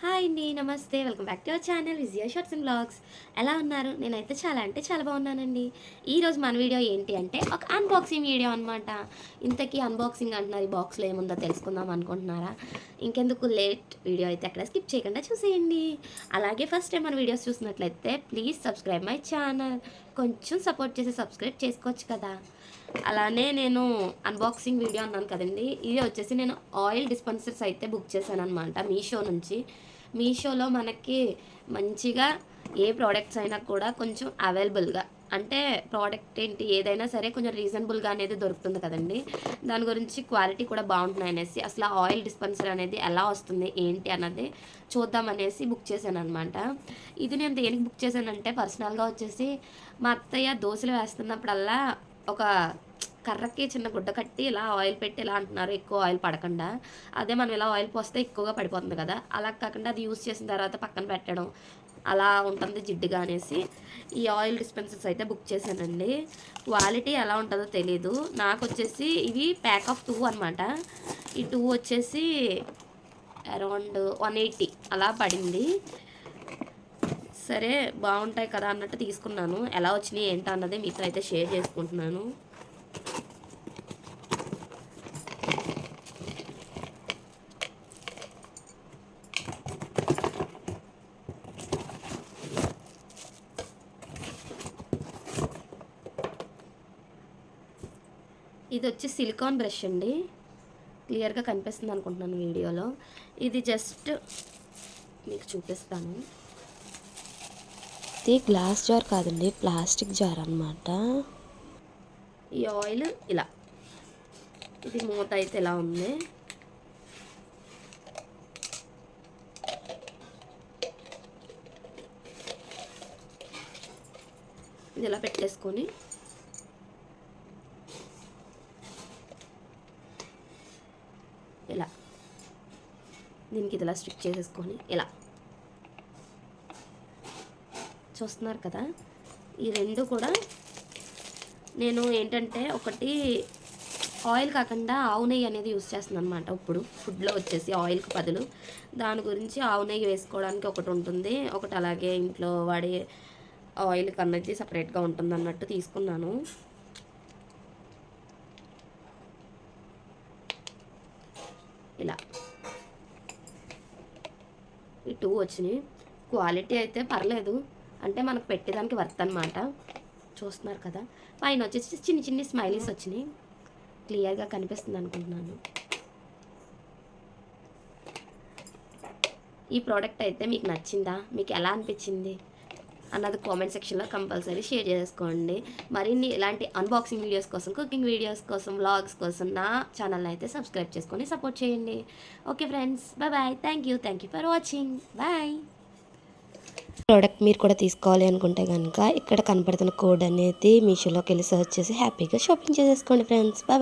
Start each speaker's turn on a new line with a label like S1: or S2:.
S1: Hi అండి నమస్తే. Welcome back to our channel Vijaya shorts and blogs. ఎలా ఉన్నారు? నేనైతే చాలా అంటే చాలా బాగున్నానండి. ఈరోజు మన వీడియో ఏంటి అంటే ఒక అన్బాక్సింగ్ వీడియో అనమాట ఇంతకీ అన్బాక్సింగ్ అంటున్నారు ఈ బాక్స్లో ఏముందో తెలుసుకుందాం అనుకుంటున్నారా? ఇంకెందుకు లేట్? వీడియో అయితే అక్కడ స్కిప్ చేయకుండా చూసేయండి. అలాగే ఫస్ట్ టైం మన వీడియోస్ చూసినట్లయితే ప్లీజ్ సబ్స్క్రైబ్ మై ఛానల్ కొంచెం సపోర్ట్ చేసి సబ్స్క్రైబ్ చేసుకోవచ్చు కదా. అలానే నేను అన్బాక్సింగ్ వీడియో అన్నాను కదండి. ఇది వచ్చేసి నేను ఆయిల్ డిస్పెన్సర్స్ అయితే బుక్ చేశాను అనమాట మీషో నుంచి. మీషోలో మనకి మంచిగా ఏ ప్రోడక్ట్స్ అయినా కూడా కొంచెం అవైలబుల్గా అంటే ప్రోడక్ట్ ఏంటి ఏదైనా సరే కొంచెం రీజనబుల్గా అనేది దొరుకుతుంది కదండి. దాని గురించి క్వాలిటీ కూడా బాగుంటుంది అనేసి అసలు ఆయిల్ డిస్పెన్సర్ అనేది ఎలా వస్తుంది ఏంటి అన్నది చూద్దామనేసి బుక్ చేశాను అనమాట ఇది నేను దేనికి బుక్ చేశానంటే పర్సనల్గా వచ్చేసి మా అత్తయ్య దోశలు వేస్తున్నప్పుడల్లా ఒక కర్రకి చిన్న గుడ్డ కట్టి ఇలా ఆయిల్ పెట్టి ఇలా అంటున్నారు ఎక్కువ ఆయిల్ పడకుండా. అదే మనం ఇలా ఆయిల్ పోస్తే ఎక్కువగా పడిపోతుంది కదా. అలా కాకుండా అది యూస్ చేసిన తర్వాత పక్కన పెట్టడం అలా ఉంటుంది జిడ్డుగా అనేసి. ఈ ఆయిల్ డిస్పెన్సర్స్ అయితే బుక్ చేశానండి. క్వాలిటీ ఎలా ఉంటుందో తెలీదు. నాకు వచ్చేసి ఇవి ప్యాక్ ఆఫ్ టూ అనమాట ఈ టూ వచ్చేసి అరౌండ్ వన్ ఎయిటీ అలా పడింది. సరే బాగుంటాయి కదా అన్నట్టు తీసుకున్నాను. ఎలా వచ్చినాయి ఏంటో అన్నది మీతో అయితే షేర్ చేసుకుంటున్నాను. ఇది వచ్చి సిలికాన్ బ్రష్ అండి. క్లియర్గా కనిపిస్తుంది అనుకుంటున్నాను వీడియోలో. ఇది జస్ట్ మీకు చూపిస్తాను.
S2: ఇది గ్లాస్ జార్ కాదండి ప్లాస్టిక్ జార్ అనమాట
S1: ఈ ఆయిల్ ఇలా. ఇది మూత అయితే ఇలా ఉంది. ఇది ఇలా పెట్టేసుకొని. ఇలా. దీనికి ఇది ఇలా స్టిక్ చేసేసుకొని ఇలా. చూస్తున్నారు కదా? ఈ రెండు కూడా నేను ఏంటంటే ఒకటి ఆయిల్ కాకుండా ఆవు నెయ్యి అనేది యూస్ చేస్తున్నాను అనమాట ఇప్పుడు. ఫుడ్లో వచ్చేసి ఆయిల్కి బదులు. దాని గురించి ఆవు నెయ్యి వేసుకోవడానికి ఒకటి ఉంటుంది. ఒకటి అలాగే ఇంట్లో వాడే ఆయిల్ కన్నది సపరేట్గా ఉంటుంది అన్నట్టు తీసుకున్నాను. ఇలా. ఈ టూ వచ్చినాయి. క్వాలిటీ అయితే పర్లేదు. అంటే మనకు పెట్టేదానికి వర్త్ అనమాట చూస్తున్నారు కదా. పైన వచ్చేసి చిన్ని చిన్ని స్మైలీస్ వచ్చినాయి. క్లియర్గా కనిపిస్తుంది అనుకుంటున్నాను. ఈ ప్రోడక్ట్ అయితే మీకు నచ్చిందా? మీకు ఎలా అనిపించింది? అన్నది కామెంట్ సెక్షన్లో కంపల్సరీ షేర్ చేసుకోండి. మరిన్ని ఇలాంటి అన్బాక్సింగ్ వీడియోస్ కోసం కుకింగ్ వీడియోస్ కోసం వ్లాగ్స్ కోసం నా ఛానల్ని అయితే సబ్స్క్రైబ్ చేసుకొని సపోర్ట్ చేయండి. Okay friends bye bye thank you thank you for watching bye
S2: product మీరు కూడా తీసుకోవాలి అనుకుంటే కనుక ఇక్కడ కనపడుతున్న కోడ్ అనేది మీషోలోకి వెళ్ళి సర్చ్ చేసి హ్యాపీగా షాపింగ్ చేసేసుకోండి ఫ్రెండ్స్ బాయ్